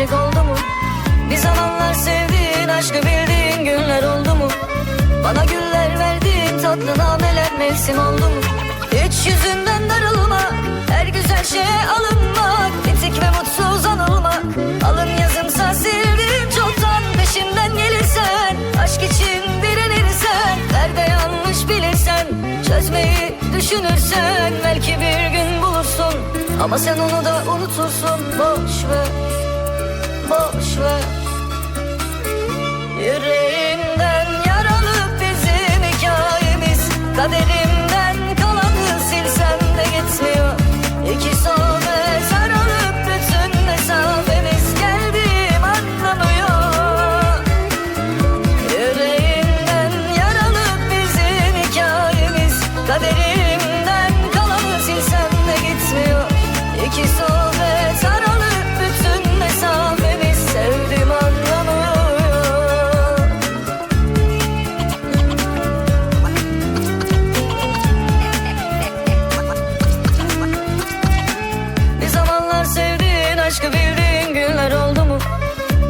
gerçek oldu mu? Bir zamanlar sevdiğin aşkı bildiğin günler oldu mu? Bana güller verdiğin tatlı nameler mevsim oldu mu? Hiç yüzünden darılmak, her güzel şeye alınmak Bitik ve mutsuz anılmak, alın yazımsa sildim çoktan Peşimden gelirsen, aşk için direnirsen Nerede yanlış bilirsen, çözmeyi düşünürsen Belki bir gün bulursun, ama sen onu da unutursun Boş ver, boş ver Yüreğinden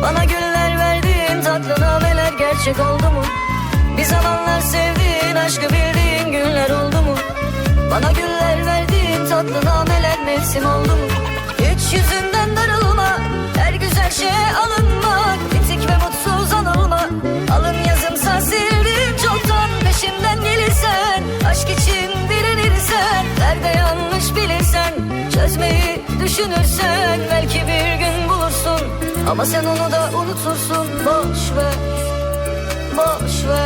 Bana güller verdiğin tatlı nameler gerçek oldu mu? Bir zamanlar sevdiğin aşkı bildiğin günler oldu mu? Bana güller verdiğin tatlı nameler mevsim oldu mu? Hiç yüzünden darılma, her güzel şeye alınmak Bitik ve mutsuz anılma, alın yazımsa sildim çoktan Peşimden gelirsen, aşk için direnirsen Nerede yanlış bilirsen, çözmeyi düşünürsen Belki bir ama sen onu da unutursun. Boş ver, boş ver